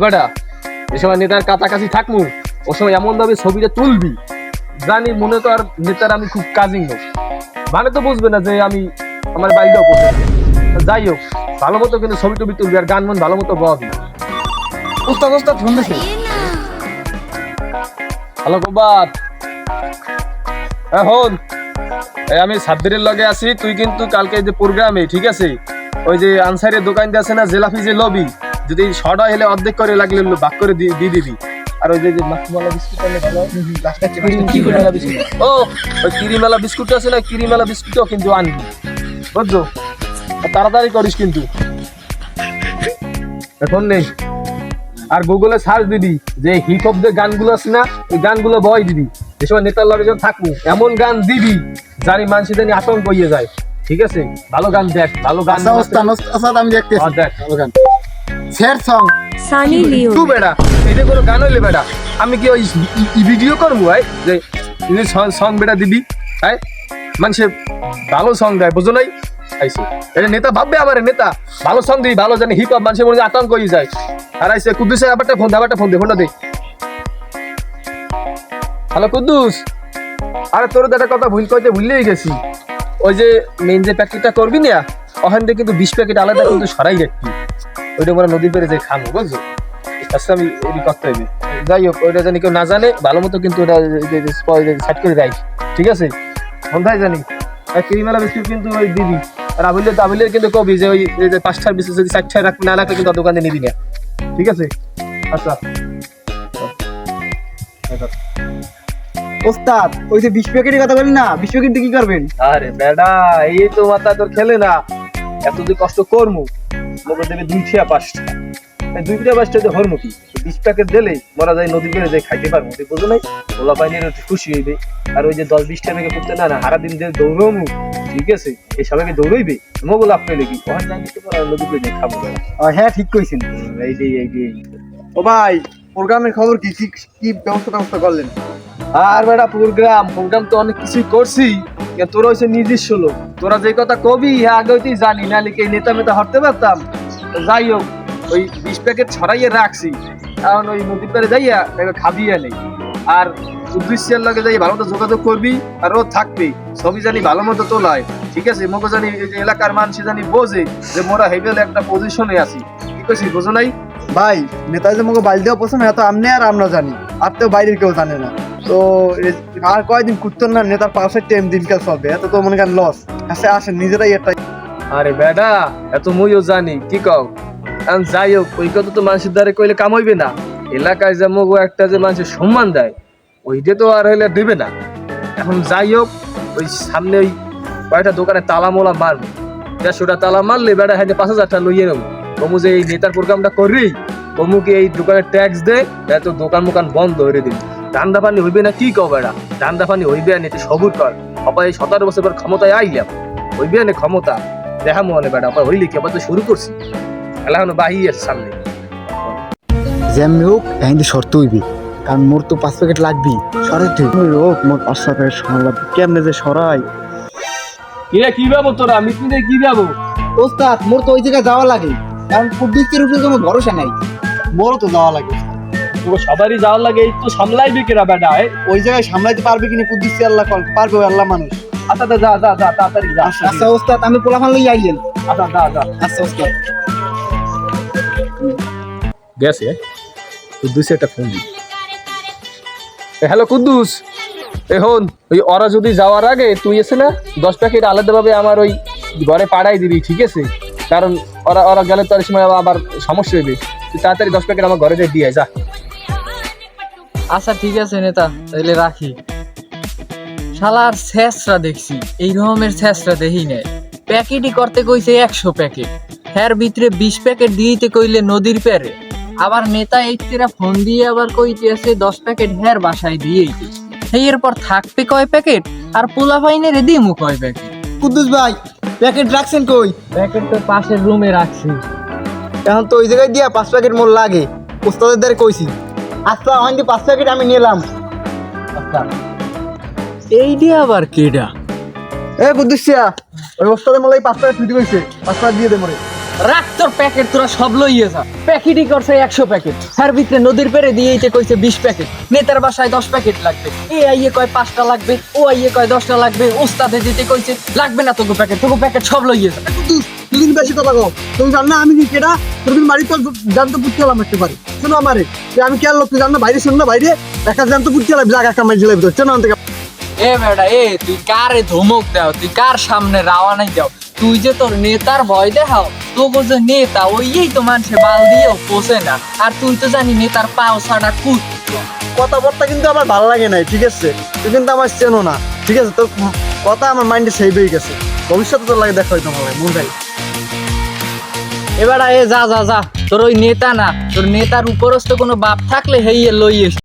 বেটা এ সময় নেতার কাছাকাছি থাকমু, ও সময় এমন ভাবে ছবিটা তুলবি। জানি মনে কর নেতার আমি খুব কাজিং লোক। মানে তো বুঝবে না যে আমি আমার বাড়িটাও করতে যাই হোক, ভালো মতো কিন্তু ছবি টবি তুলবি আর গান মন ভালো মতো গাওয়াবি উস্তাদ উস্তাদ, ফোন দিছে। হ্যালো এখন আমি সাব্বিরের লগে আছি, তুই কিন্তু কালকে যে প্রোগ্রামে, ঠিক আছে? ওই যে আনসারের দোকান আছে না, জেলাফি যে লবি। যদি শর্ট হলে অর্ধেক করে লাগলে ভাগ করে দিয়ে দিবি। আর ওই যে মাখমালা বিস্কুট ও ওই কিরিমালা বিস্কুট আছে না কিরিমালা বিস্কুটও কিন্তু আনবি। বুঝছ? তাড়াতাড়ি করিস কিন্তু। এখন নেই আর গুগলে সার্চ দিবি যে হিপ হপ যে গানগুলো আছে না ওই গানগুলো বয় দিবি। সময় নেতার লগে যখন থাকব এমন গান দিবি জানি মানুষের জানি আতঙ্ক হয়ে যায়। ঠিক আছে? ভালো গান দেখ ভালো গান আচ্ছা আমি হ্যাঁ, দেখ ভালো গান। Sir song. Sunny Leone. তু বেড়া এটা কোনো গান হইলে বেড়া। আমি কি ওই ভিডিও করব ভাই যে সং বেড়া দিবি হ্যাঁ মানুষের ভালো সং দেয় বুঝো নাই? আইসে এটা নেতা ভাববে আমার নেতা। ভালো সং দিই ভালো জানি হিপ হপ মানুষের মনে আতঙ্ক হয়ে যায়। আর আইসে কুদ্দুসের আবারটা ফোন আবারটা ফোন দে ফোনটা দে। হ্যালো কুদ্দুস। আরে তোর দাদা কথা ভুল কইতে ভুলেই গেছি। ওই যে মেন যে প্যাকেটটা করবি না ওখান থেকে কিন্তু বিশ প্যাকেট আলাদা কিন্তু সরাই রাখবি। ওইটা আমরা নদী পেরে যে খাব বুঝছ? আচ্ছা আমি এডি করতে হবে যাই হোক ওইটা জানি কেউ না জানে ভালো মতো কিন্তু ওটা সাইড করে দেয়। ঠিক আছে? সন্ধ্যায় জানি? আর ক্রিমেলা বিস্কুট কিন্তু ওই দিবি। আর আবুলের আবুলের কিন্তু কবি যে ওই যে পাঁচটার বিশেষ যদি চারটায় রাখবি না রাখলে কিন্তু দোকানে নিবি না। ঠিক আছে? আচ্ছা। উস্তাদ ওই যে বিশ প্যাকেটের কথা বলি না? বিশ প্যাকেট দিয়ে কি করবেন? আরে বেডা এই তো মাথা তোর খেলে না। এত কষ্ট করমু লোকে দেবে দুই ঠিয়া পাঁচটা। দুই ঠিয়া পাঁচটা দিয়ে হরমু কি বিশ প্যাকেট দিলেই মরা যায় নদী পেরে যাই খাইতে পারব। তুই বুঝো নাই? ওলা পাইনের একটু খুশি হইবে। আর ওই যে দশ বিশ টাকা করতে না না হারা দিন দিয়ে দৌড়মু ঠিক আছে এই সবাইকে দৌড়ইবে মোগল আপনি লেগে ওখানে জানি তো নদী পেরে খাব হ্যাঁ ঠিক কইছেন। এই যে এই যে ও ভাই প্রোগ্রামের খবর কি কি কি ব্যবস্থা ব্যবস্থা করলেন? আর বেটা প্রোগ্রাম প্রোগ্রাম তো অনেক কিছুই করছি। তোরা হচ্ছে নিজস্ব লোক। তোরা যে কথা কবি হ্যাঁ আগে হইতেই জানি না লিখে নেতা মেতা হরতে পারতাম? যাই হোক, ওই বিশ প্যাকেট ছড়াইয়ে রাখছি। কারণ ওই নদী পারে যাইয়া খাবিয়া নেই আর উদ্দেশ্যের লগে যাই, ভালো মতো যোগাযোগ করবি, আর ও থাকবি। সবই জানি ভালো মতো তোলায়। ঠিক আছে? মোকে জানি এলাকার মানুষ জানি বোঝে যে মোরা হেবেল একটা পজিশনে আছি। ঠিক আছে বোঝো নাই? ভাই, নেতাজি আমাকে বাইরে দেওয়া পছন্দ এত আমনে আর আমরা জানি। আর তো বাইরের কেউ জানে না। তো আর কয়দিন কুত্তর না, নেতার পাশে টাইম দিনকাল চলবে এত তো মনে করেন লস আসে আসেন নিজেরাই একটা আরে বেডা, এত মুইও জানি, কি কও? এখন যাই হোক ওই কথা তো মানুষের দ্বারে কইলে কামাইবে না। এলাকায় যে মগো একটা যে মানুষের সম্মান দেয় ওই ওইটা তো আর হইলে দেবে না। এখন যাই হোক ওই সামনে ওই কয়েকটা দোকানে তালা মোলা মারবো। দেড়শোটা তালা মারলে বেড়া হাতে পাঁচ হাজার টাকা লইয়ে নেব। বমু যে এই নেতার প্রোগ্রামটা করি বমুকে এই দোকানে ট্যাক্স দেয় দে তো দোকান মোকান বন্ধ করে দিবি। ধান্দা পানি হইবে না কি কও বেড়া? ধান্দা পানি হইবে না এতে সবুর কর। অপায় এই সতেরো বছর পর ক্ষমতায় আইলাম। হইবে না ক্ষমতা? দেখা মনে বেড়া অপায় হইলে কি আবার তো শুরু করছি? খেলা এখনও বাহি সামনে। যেমনি হোক এখানে শর্ত হইবি। কারণ মোর তো পাঁচ প্যাকেট লাগবি সরাই তুই হোক মোর পাঁচ প্যাকেট সরাই কেমনে যে সরাই? কিরে কি ভাবো তোরা? মিটিংয়ে কি ভাবো? ওস্তাদ মোর তো ওই জায়গায় যাওয়া লাগে। কারণ প্রবৃত্তির উপরে তো আমার ভরসা নাই। মোরও তো যাওয়া লাগে। পুরো সবারই যাওয়ার লাগে এই তো সামলাইবি কিরা বেটা ওই জায়গায় সামলাইতে পারবে কিনা কুদ্দিসি আল্লাহ কল পারবে আল্লাহ মানুষ। আচ্ছা আচ্ছা, যা যা যা তাড়াতাড়ি যা। আচ্ছা ওস্তাদ আমি পোলাফান লই আইলেন। আচ্ছা যা যা। আচ্ছা ওস্তাদ। গেছে। কুদ্দুস একটা ফোন দি হ্যালো কুদ্দুস। এখন ওই ওরা যদি যাওয়ার আগে তুই এসে না দশ প্যাকেট আলাদাভাবে আমার ওই ঘরে পাড়াই দিবি ঠিক আছে? কারণ ওরা ওরা গেলে তো আর সময় আবার সমস্যা হইবে। তুই তাড়াতাড়ি দশ প্যাকেট আমার ঘরে দিয়ে যা। আচ্ছা ঠিক আছে নেতা তাহলে রাখি। শালার শেষরা দেখছি এই রকমের শেষরা দেখি নাই। প্যাকেটই করতে কইছে একশো প্যাকেট। হ্যার ভিতরে বিশ প্যাকেট দিতে কইলে নদীর পেরে। আবার নেতা এইটিরা ফোন দিয়ে আবার কইতে আছে দশ প্যাকেট হ্যার বাসায় দিয়েই সেই এরপর থাকবে কয় প্যাকেট? আর পোলা ফাইনের দিমু কয় প্যাকেট? কুদ্দুস ভাই প্যাকেট রাখছেন কই? প্যাকেট তো পাশের রুমে রাখছি। এখন তো ওই জায়গায় দিয়া পাঁচ প্যাকেট মোর লাগে। ওস্তাদের দ্বারা কইছি। আচ্ছা ওখান দিয়ে পাঁচ প্যাকেট আমি নিলাম। আচ্ছা। এই দিয়ে আবার কেডা? এ কুদ্দুসিয়া ওই ওস্তাদের মোলাই পাঁচ প্যাকেট ছুটি কইছে। পাঁচ প্যাকেট দিয়ে দে মোরে। রাখ তোর প্যাকেট তোরা সব লইয়ে যা। প্যাকেটই করছে একশো প্যাকেট তার ভিতরে নদীর পেরে দিয়েইতে কইছে বিশ প্যাকেট নেতার বাসায় দশ প্যাকেট লাগবে। এ আইয়ে কয় পাঁচটা লাগবে ও আইয়ে কয় দশটা লাগবে। ওস্তাদে দিতে কইছে লাগবে না তোকে প্যাকেট তোকে প্যাকেট সব লইয়ে যা। তুই কিন্তু বেশি কথা কও। তুমি জান না আমি কি কেডা তোর কিন্তু বাড়ি তো জানতে গেলাম একটু পারি শোনো আমারে যে আমি কে লোক তুই জান না বাইরে শোন না বাইরে? একটা জানতে পুটতে গেলাম জায়গা একটা মাইল জেলে ভিতর। শোনো থেকে এ বেটা এ তুই কারে ধমক দাও? তুই কার সামনে রাওয়ানাই দাও? তুই যে তোর নেতার ভয় দেখাও তোকে যে নেতা ওইই তো মানুষে বাল দিয়েও পোষে না। আর তুই তো জানি নেতার পাও ছাড়া কুত। কথাবার্তা কিন্তু আমার ভালো লাগে নাই ঠিক আছে? তুই কিন্তু আমার চেনো না ঠিক আছে? তোর কথা আমার মাইন্ডে সেভ হয়ে গেছে। ভবিষ্যতে তোর লাগে দেখা ভালো লাগে মন এবার এ যা যা যা। তোর ওই নেতা না, তোর নেতার উপরস্থ কোনো বাপ থাকলে হেইয়ে লইয়ে